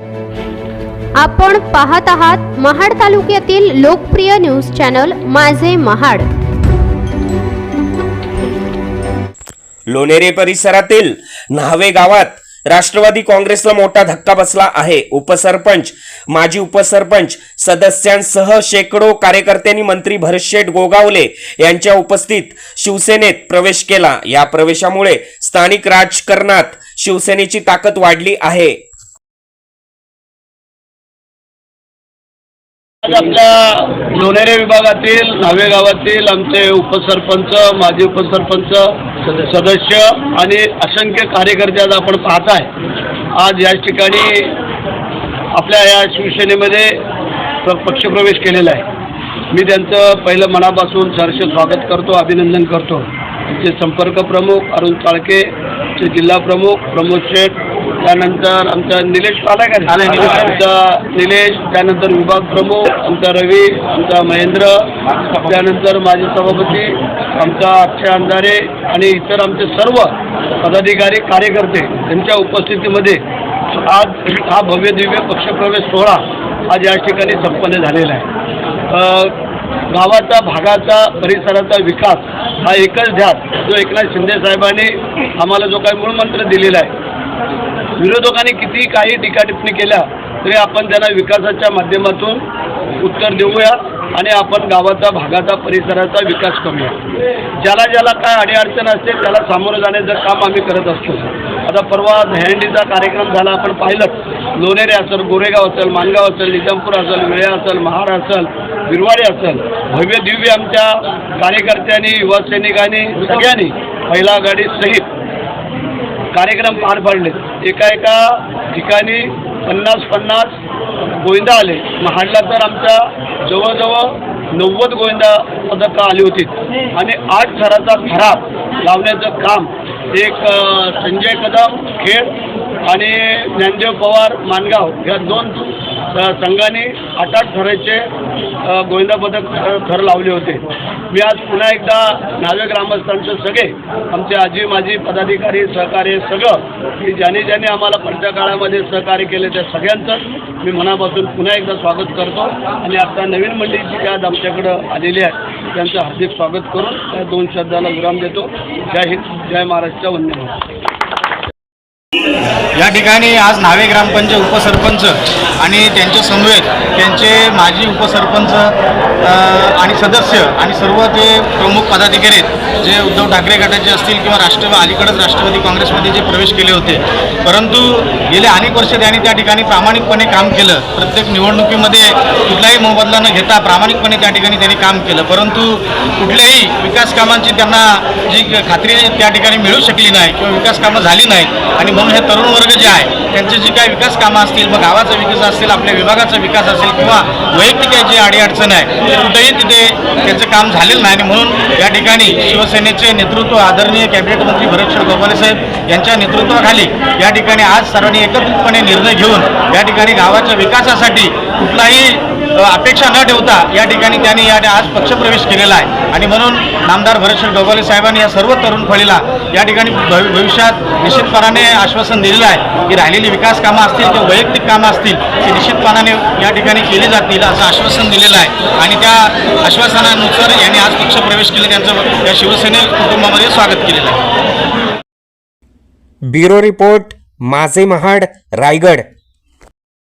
आपण पाहत आहात महाड तालुक्यातील लोकप्रिय न्यूज चॅनल माझे महाड. लोणेरे परिसरातील न्हावे गावात राष्ट्रवादी काँग्रेसला मोठा धक्का बसला आहे. उपसरपंच माजी उपसरपंच सदस्यांसह शेकडो कार्यकर्त्यांनी मंत्री भरतशेठ गोगावले यांच्या उपस्थित शिवसेनेत प्रवेश केला. या प्रवेशामुळे स्थानिक राजकारणात शिवसेनेची ताकद वाढली आहे. आज आपल्या लोणेरे विभागातील न्हावे गावातील आमचे उपसरपंच माजी उपसरपंच सदस्य आणि असंख्य कार्यकर्ते आज आपण पाहत आहे. आज या ठिकाणी आपल्या या शिवसेनेमध्ये पक्षप्रवेश केलेला आहे. मी त्यांचं पहिलं मनापासून सहर्ष स्वागत करतो अभिनंदन करतो. आमचे संपर्क प्रमुख अरुण चाळके जिल्हा प्रमुख प्रमोद शेठ त्यानंतर आमचा निलेश आमचा निलेश त्यानंतर विभाग प्रमुख आमचा रवी आमचा महेंद्र त्यानंतर माजी सभापती आमचा अक्षय अंधारे आणि इतर आमचे सर्व पदाधिकारी कार्यकर्ते यांच्या उपस्थितीमध्ये आज हा भव्य दिव्य पक्षप्रवेश सोहळा आज या ठिकाणी संपन्न झालेला आहे. गावाचा भागाचा परिसराचा विकास हा एकच ध्यास जो एकनाथ शिंदे साहेबांनी आम्हाला जो काही मूळमंत्र दिलेला आहे विरोधकांनी किती काही टीकाटिप्पणी केल्या तरी आपण त्यांना विकासाच्या माध्यमातून उत्तर देऊया आणि आपण गावाचा भागाचा परिसराचा विकास करूया. ज्याला ज्याला काय अडीअडचण असते त्याला सामोरं जाण्याचं काम आम्ही करत असतो. आता परवा दहंडीचा कार्यक्रम झाला आपण पाहिलं लोणेरे असेल गोरेगाव असेल मानगाव असेल निजामपूर असेल वेळे असेल महार असेल बिरवाडी असेल भव्य दिव्य आमच्या कार्यकर्त्यांनी युवा सैनिकांनी सगळ्यांनी पहिला गाडी सहित कार्यक्रम पार पाडले. एका एका ठिकाणी पन्नास पन्नास गोविंदा आले. महाडला तर आमच्या जवळजवळ नव्वद गोविंदा पदकं आली होती. आणि आठ थराचा थराप लावण्याचं काम एक संजय कदम खेळ आणि ज्ञानदेव पवार मानगाव या दोन संघाने संघांनी आठ आठ थराचे गोविंदा पदक थर लावले होते. मी आज पुन्हा एकदा नावे ग्रामस्थांचे सगळे आमचे आजी माजी पदाधिकारी सहकार्य सगळं की ज्याने ज्याने आम्हाला पुढच्या काळामध्ये सहकार्य केले त्या सगळ्यांचं मी मनापासून पुन्हा एकदा स्वागत करतो. आणि आता नवीन मंडळीची जी आज आमच्याकडं आलेली आहे त्यांचं हार्दिक स्वागत करून त्या दोन शब्दाला विराम देतो. जय हिंद जय महाराष्ट्र वंदे या ठिकाणी आज न्हावे ग्रामपंचायत उपसरपंच आणि त्यांच्या समवेत त्यांचे माजी उपसरपंच आणि सदस्य आणि सर्व जे प्रमुख पदाधिकारी आहेत जे उद्धव ठाकरे गटाचे असतील किंवा राष्ट्र अलीकडंच राष्ट्रवादी काँग्रेसमध्ये जे प्रवेश केले होते. परंतु गेले अनेक वर्ष त्यांनी त्या ठिकाणी प्रामाणिकपणे काम केलं. प्रत्येक निवडणुकीमध्ये कुठलाही मोबदला न घेता प्रामाणिकपणे त्या ठिकाणी त्यांनी काम केलं. परंतु कुठल्याही विकास कामांची त्यांना जी खात्री त्या ठिकाणी मिळू शकली नाही किंवा विकास कामं झाली नाहीत. आणि म्हणून हे तरुण वर्ग जे आहे त्यांचे जी काही विकास कामं असतील मग गावाचा विकास असेल आपल्या विभागाचा विकास असेल किंवा वैयक्तिक याची जी अडीअडचण आहे ते कुठेही तिथे त्याचं काम झालेलं नाही. आणि म्हणून या ठिकाणी शिवसेनेचे नेतृत्व आदरणीय कॅबिनेट मंत्री भरतशेठ गोपाले साहेब यांच्या नेतृत्वाखाली या ठिकाणी आज सर्वांनी एकत्रितपणे निर्णय घेऊन या ठिकाणी गावाच्या विकासासाठी कुठलाही अपेक्षा न ठेवता या ठिकाणी त्यांनी या आज पक्षप्रवेश केलेला आहे. आणि म्हणून नामदार भरतशेठ डोबाले साहेबांनी या सर्व तरुण फळीला या ठिकाणी भवि- भविष्यात निश्चितपणाने आश्वासन दिलेलं आहे की राहिलेली विकास कामं असतील किंवा वैयक्तिक कामं असतील ती निश्चितपणाने या ठिकाणी केली जातील असं आश्वासन दिलेलं आहे. आणि त्या आश्वासनानुसार यांनी आज पक्षप्रवेश केले. त्यांचं या शिवसेने कुटुंबामध्ये स्वागत केलेलं आहे. ब्युरो रिपोर्ट माझे महाड रायगड.